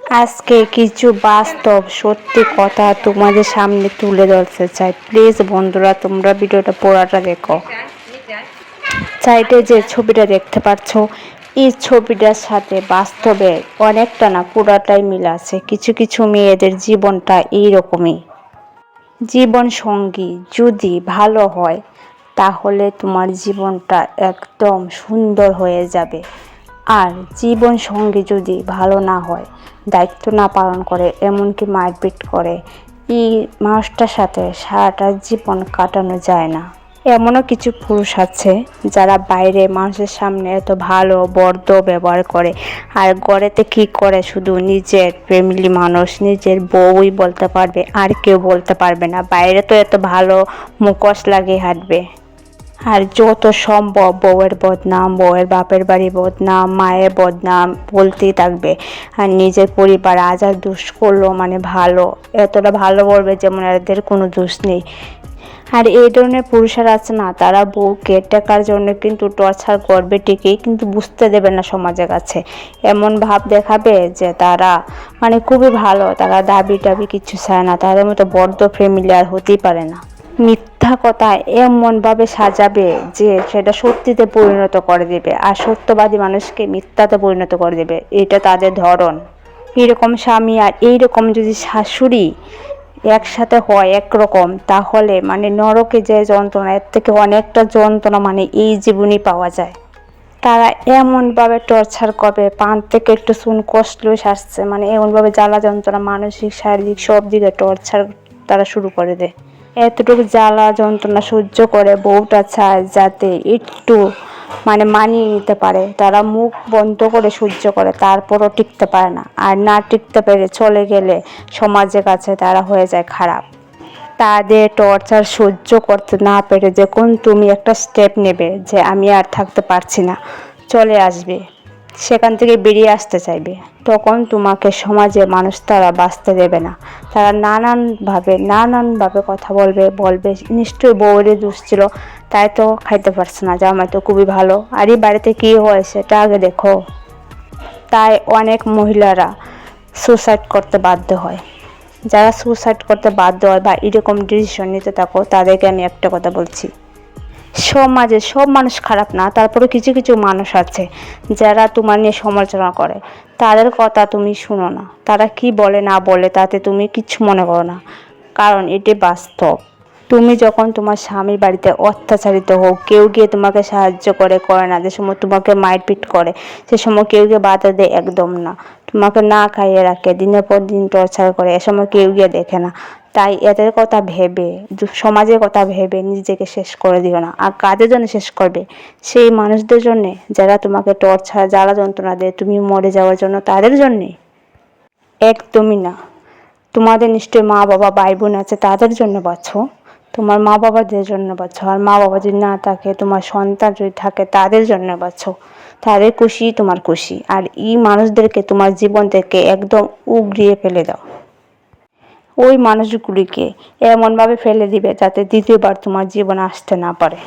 আজকে কিছু বাস্তব, সত্যি কথা তোমাদের সামনে তুলে ধরতে চাই। প্লিজ বন্ধুরা, তোমরা ভিডিওটা পুরাটা দেখো। সাইডে যে ছবিটা দেখতে পাচ্ছ, এই ছবিটার সাথে বাস্তবে অনেকটা না পুরাটাই মিল আছে। কিছু কিছু মেয়েদের জীবনটা এই এইরকমই। জীবন সঙ্গী যদি ভালো হয়, তাহলে তোমার জীবনটা একদম সুন্দর হয়ে যাবে। আর জীবন সঙ্গী যদি ভালো না হয়, দায়িত্ব না পালন করে, এমনকি মারপিট করে, এই মানুষটার সাথে সারাটা জীবন কাটানো যায় না। এমনও কিছু পুরুষ আছে যারা বাইরে মানুষের সামনে এত ভালো বর্দ ব্যবহার করে, আর গড়েতে কি করে শুধু নিজের ফ্যামিলি মানুষ, নিজের বউই বলতে পারবে, আর কেউ বলতে পারবে না। বাইরে তো এত ভালো মুখোশ লাগিয়ে হাঁটবে। আর যত সম্ভব বউয়ের বদনাম, বউয়ের বাপের বাড়ি বদনাম, মায়ের বদনাম বলতেই থাকবে। আর নিজের পরিবার আজ আর দুষ করল মানে ভালো, এতটা ভালো বলবে যেমন এদের কোনো দোষ নেই। আর এই ধরনের পুরুষেরা আছে না, তারা বউকে টেকার জন্য কিন্তু টর্চার করবে ঠিকই, কিন্তু বুঝতে দেবে না সমাজের কাছে। এমন ভাব দেখাবে যে তারা মানে খুবই ভালো, তারা দাবি টাবি কিছু চায় না, তাদের মতো বড্ড ফ্যামিলি আর হতেই পারে না। মিথ্যা কথা এমনভাবে সাজাবে যে সেটা সত্যিতে পরিণত করে দেবে আর সত্যবাদী মানুষকে মিথ্যাতে পরিণত করে দেবে। এটা তাদের ধরন। এরকম স্বামী আর এইরকম যদি শাশুড়ি একসাথে হয় একরকম, তাহলে মানে নরকে যে যন্ত্রণা, এর থেকে অনেকটা যন্ত্রণা মানে এই জীবনই পাওয়া যায়। তারা এমনভাবে টর্চার করবে, পান থেকে একটু শুন কষ্টলুস আসছে মানে এমনভাবে জ্বালা যন্ত্রণা, মানসিক, শারীরিক সব দিকে টর্চার তারা শুরু করে দেয়। এতটুকু জ্বালা যন্ত্রণা সহ্য করে বউটা চায় যাতে একটু মানে মানিয়ে নিতে পারে। তারা মুখ বন্ধ করে সহ্য করে, তারপরও টিকতে পারে না। আর না টিকতে পেরে চলে গেলে সমাজের কাছে তারা হয়ে যায় খারাপ। তাদের টর্চার সহ্য করতে না পেরে যখন তুমি একটা স্টেপ নেবে যে আমি আর থাকতে পারছি না। চলে আসবে। সেখান থেকে বেরিয়ে আসতে চাইবে। তখন তোমাকে সমাজে মানুষ তারা বাঁচতে দেবে না। তারা নানানভাবে নানানভাবে কথা বলবে বলবে, নিশ্চয়ই বউয়েরই দোষ ছিল, তাই তো খাইতে পারছে না জামাই তো খুবই ভালো। আর এই বাড়িতে কী হয় সেটা আগে দেখো। তাই অনেক মহিলারা সুসাইড করতে বাধ্য হয়। যারা সুসাইড করতে বাধ্য হয় বা এরকম ডিসিশন নিতে থাকো, তাদেরকে আমি একটা কথা বলছি। সমাজে সব মানুষ খারাপ না তারপরে কিছু কিছু মানুষ আছে যারা তোমার নিয়ে সমালোচনা করে। তাদের কথা তুমি শুনো না। তারা কি বলে না বলে তাতে তুমি কিছু মনে করো না। কারণ এটি বাস্তব। তুমি যখন তোমার স্বামীর বাড়িতে অত্যাচারিত হোক কেউ গিয়ে তোমাকে সাহায্য করে করে না, যে সময় তোমাকে মারপিট করে, সে সময় কেউ গিয়ে বাধা দেয় একদম না। তোমাকে না খাইয়ে রাখে, দিনের পর দিন টর্চার করে, এ সময় কেউ গিয়ে দেখে না। তাই এদের কথা ভেবে সমাজের কথা ভেবে নিজেকে শেষ করে দিও না। আর কাদের জন্য শেষ করবে? সেই মানুষদের জন্যে, যারা তোমাকে টর্চার জ্বালা যন্ত্রণা দেয়, তুমি মরে যাওয়ার জন্য তাদের জন্যে? একদমই না। তোমাদের নিশ্চয়ই মা বাবা ভাই বোন আছে, তাদের জন্য বাঁচো। তোমার মা বাবাদের জন্য বাঁচো। আর মা বাবা যদি না থাকে, তোমার সন্তান যদি থাকে, তাদের জন্য বাঁচো। তাদের খুশি তোমার খুশি। আর এই মানুষদেরকে, তোমার জীবন থেকে একদম উগড়িয়ে ফেলে দাও। ওই মানুষগুলিকে এমনভাবে ফেলে দিবে যাতে দ্বিতীয়বার তোমার জীবনে আসতে না পারে।